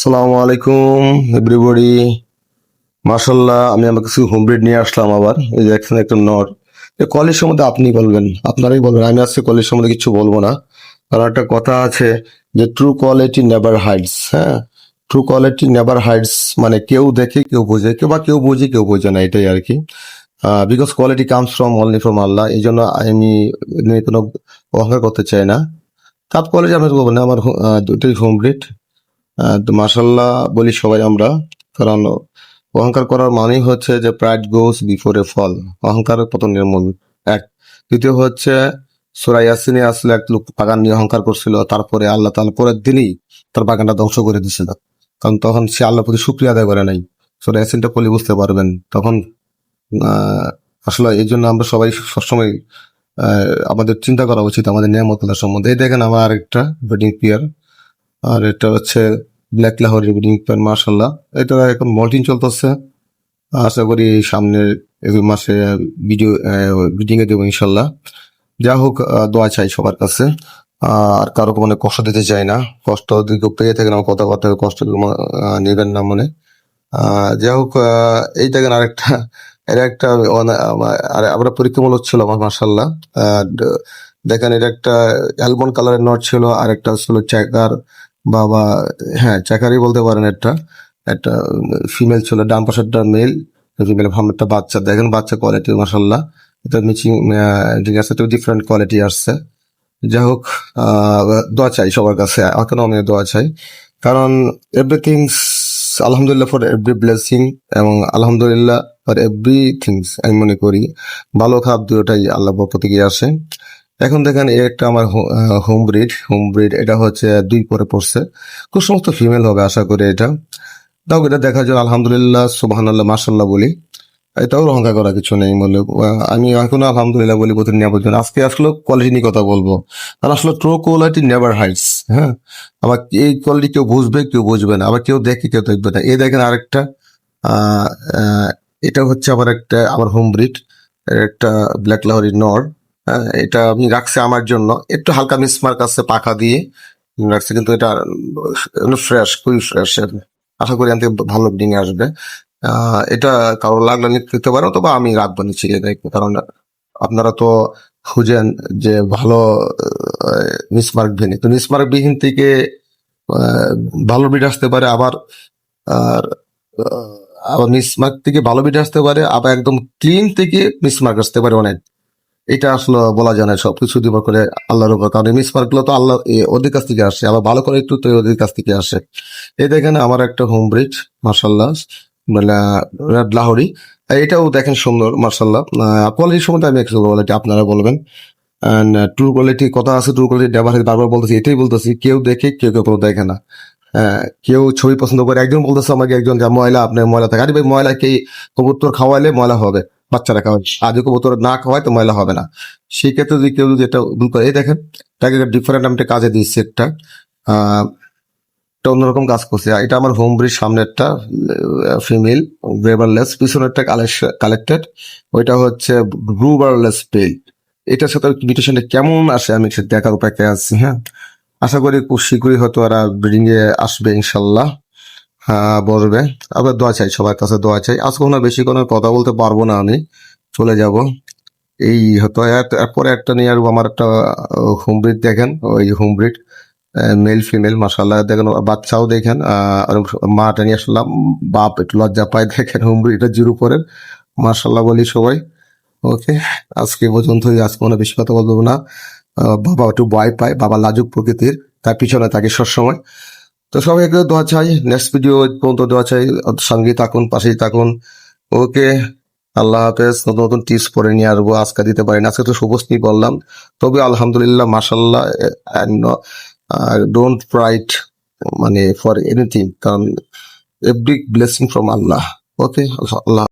আসসালামু আলাইকুম এভরিবডি মাশাল্লাহ আমি আমার কিছু হোম ব্রিড নিয়ে আসলাম আবার। এই যে এখানে একটা নট কলেজ সম্বন্ধে আপনি বলবেন, আপনারাই বলবেন। আমি আজকে কলেজ সম্বন্ধে কিছু বলব না। কারণ একটা কথা আছে যে ট্রু কোয়ালিটি নেভার হাইডস হ্যাঁ? ট্রু কোয়ালিটি নেভার হাইডস মানে কেউ দেখে, কেউ বোঝে, কেউ বা কেউ বোঝে কেউ বোঝে না, এটাই আর কি। Because quality comes from only from Allah এই জন্য আমি কোনো অহংকার করতে চাই না। তাপ কলেজ আমি বলব না, আমার দুটোই হোম ব্রিড মাসাল্লাহ বলি সবাই আমরা, কারণ অহংকার করার মানেই হচ্ছে যে প্রাইড গোস বিফোর এ ফল অহংকার পতনের মূল এক। দ্বিতীয় হচ্ছে সুরাই ইয়াসিনে আসলে এক লোক বাগান নিয়ে অহংকার করছিল, তারপরে আল্লাহ তাআলা পরের দিনই তার বাগানটা ধ্বংস করে দিয়েছিল কারণ তখন সে আল্লাহ প্রতি শুক্রিয়া আদায় করে নাই। সুরাই ইয়াসিনটা পড়লে বুঝতে পারবেন, তখন আসলে এই জন্য আমরা সবাই সবসময় আমাদের চিন্তা করা উচিত, আমাদের নিয়ামতুল্লাহ সম্বন্ধে। এই দেখেন আমার আরেকটা ব্রিডিং পিয়ার আর এটা হচ্ছে ব্ল্যাক লাহোর ব্রিডিং পেয়ার মার্শাল্লাহ এটা এখন মল্টিং চলতেছে। আশা করি সামনের দুই মাসে ভিডিও ব্রিডিং এ দেবো ইনশাল্লাহ যা হোক দোয়া চাই সবার কাছে। আর কারও মানে কষ্ট দিতে চাই না। কষ্ট পেয়ে থাকেন আমার কথা কথা কষ্ট নেবেন না মনে। যাই হোক এই দেখেন আরেকটা এটা একটা আর, আমরা পরীক্ষামূলক ছিল আমার মার্শাল্লাহ দেখেন এটা একটা অ্যালবন কালারের নট ছিল আর একটা ছিল চেকার বা বা হ্যাঁ চেকারই বলতে পারেন একটা একটা ফিমেল ছিল, ডান পাশেরটা মেল ফিমেল ভাবনাটা বাচ্চা। দেখেন বাচ্চা কোয়ালিটি মার্শাল্লাহ এটা মিচিং ঠিক আছে তো ডিফারেন্ট কোয়ালিটি আসছে। যাই হোক দোয়া চাই সবার কাছে এখনও আমি দোয়া চাই। কারণ এভরিথিং আলহামদুলিল্লাহ ফর এভরি ব্লেসিং এবং আলহামদুলিল্লাহ ফর এভরি থিংস আমি মনে করি। ভালো খারাপ দুটোটাই আল্লাহ প্রতি আসে। এখন দেখেন একটা আমার হোম ব্রিড হোম ব্রিড এটা হচ্ছে দুই পরে পড়ছে। খুব সমস্ত ফিমেল হবে আশা করি এটা। তাও এটা দেখা যায় আলহামদুলিল্লাহ সুবাহান আল্লাহ মাসাল্লাহ বলি এটাও অহংকার করা কিছু নেই বলে। আমি এখনও আলহামদুলিল্লাহ বলি প্রতি নিয়ে বলছেন আজকে আসলে কোয়ালিটি নিয়ে কথা বলব। আর আসলে ট্রু কোয়ালিটি নেভার হাইটস হ্যাঁ? আবার এই কোয়ালিটি কেউ বুঝবে কেউ বুঝবে না। আবার কেউ দেখে, কেউ দেখবে না। এ দেখেন আরেকটা এটা হচ্ছে আমার একটা, আমার হোম ব্রিড একটা ব্ল্যাক লাহরি নর এটা আমি রাখছি আমার জন্য। একটু হালকা মিসমার্ক আছে পাখা দিয়ে। রাখছি, কিন্তু এটা ফ্রেশ খুবই ফ্রেশ আশা করি আমি ভালো ব্রিডিং আসবে। এটা কারও লাগলে নিতে পারো তবে আমি রাখব নিচে দেখব। কারণ আপনারা তো খুঁজেন যে ভালো মিসমার্ক বিহীন। তো মিসমার্ক বিহীন থেকে ভালো বিড আসতে পারে, আবার, আর আবার মিসমার্ক থেকে ভালো বিড আসতে পারে, আবার একদম ক্লিন থেকে মিসমার্ক আসতে পারে অনেক। এটা আসলে বলা যায় না সবকিছু দিব করে আল্লাহর উপর কারণ মিসমার্কগুলো তো আল্লাহ ওদের কাছ থেকে আসে আবার ভালো করে একটু তো ওদের কাছ থেকে আসে। এই দেখেন আমার একটা হোম ব্রিজ মার্শাল্লাহ মানে লাহোরি। এটাও দেখেন সুন্দর মার্শাল্লাহ কোয়ালিটির সম্বন্ধে আমি একটু বলে আপনারা বলবেন। ট্রু কোয়ালিটি কথা আছে ট্রু কোয়ালিটি ব্যবহার বারবার বলতেছি এটাই বলতেছি কেউ দেখে কেউ কেউ দেখে না। হ্যাঁ, কেউ ছবি পছন্দ করে একজন বলতেছে আমাকে একজন যে ময়লা আপনার ময়লা থাকে আরে ভাই ময়লা কি কবুতর খাওয়াইলে ময়লা হবে। বাচ্চারা খাওয়াই আর যদি কবুতর না খাওয়ায়, তো ময়লা হবে না। সেই ক্ষেত্রে যদি কেউ যদি এটা ভুল করে, এই দেখেন, তাকে ডিফারেন্ট আমি একটা কাজে দিচ্ছি একটা একটা অন্যরকম কাজ করছে। এটা আমার হোম ব্রিজ সামনে একটা ফিমেল ব্রেভারলেস পিছনেরটা কালেক্টেড ওইটা হচ্ছে ব্রুবারলেস পেল এটার সাথে মিউটেশনটা কেমন আসে আমি দেখার অপেক্ষায় আছি হ্যাঁ? আশা করি খুব শীঘ্রই হয়তো ওরা ব্রিডিং এ আসবে, ইনশাল্লাহ। হ্যাঁ বলবে আবার দোয়া চাই, সবার কাছে দোয়া চাই। আজকে কোনো বেশি কোনো কথা বলতে পারব না আমি। চলে যাব। এই এর- এরপরে একটা নিয়ে আসব আমার একটা হোম ব্রিড দেখেন, ওই হোম ব্রিড মেল ফিমেল মাসাল্লাহ দেখেন, বাচ্চাও দেখেন আর মাটা নিয়ে আসলাম, বাপ একটু লজ্জা পায়, দেখেন হোম ব্রিড এটা জিরো পরের। মাসাল্লাহ বলি সবাই। ওকে আজকে পর্যন্তই, আজকে কোনো বেশি কথা বলব না। বাবা একটু ভয় পায়, বাবা লাজুক প্রকৃতির, তার পিছনে থাকে সবসময়। তো সবাইকে দোয়া চাই নেক্সট ভিডিও পর্যন্ত দোয়া চাই সঙ্গে থাকুন, পাশেই থাকুন। ওকে, আল্লাহ হাফেজ, নতুন নতুন টিপস পরে নিয়ে আসব আজকে দিতে পারি আজকে তো শুভশ্রী বললাম। তবে আলহামদুলিল্লাহ মাসাল্লাহ ডোন্ট রাইট মানে ফর এনিথিং কারণ every blessing from Allah okay Allah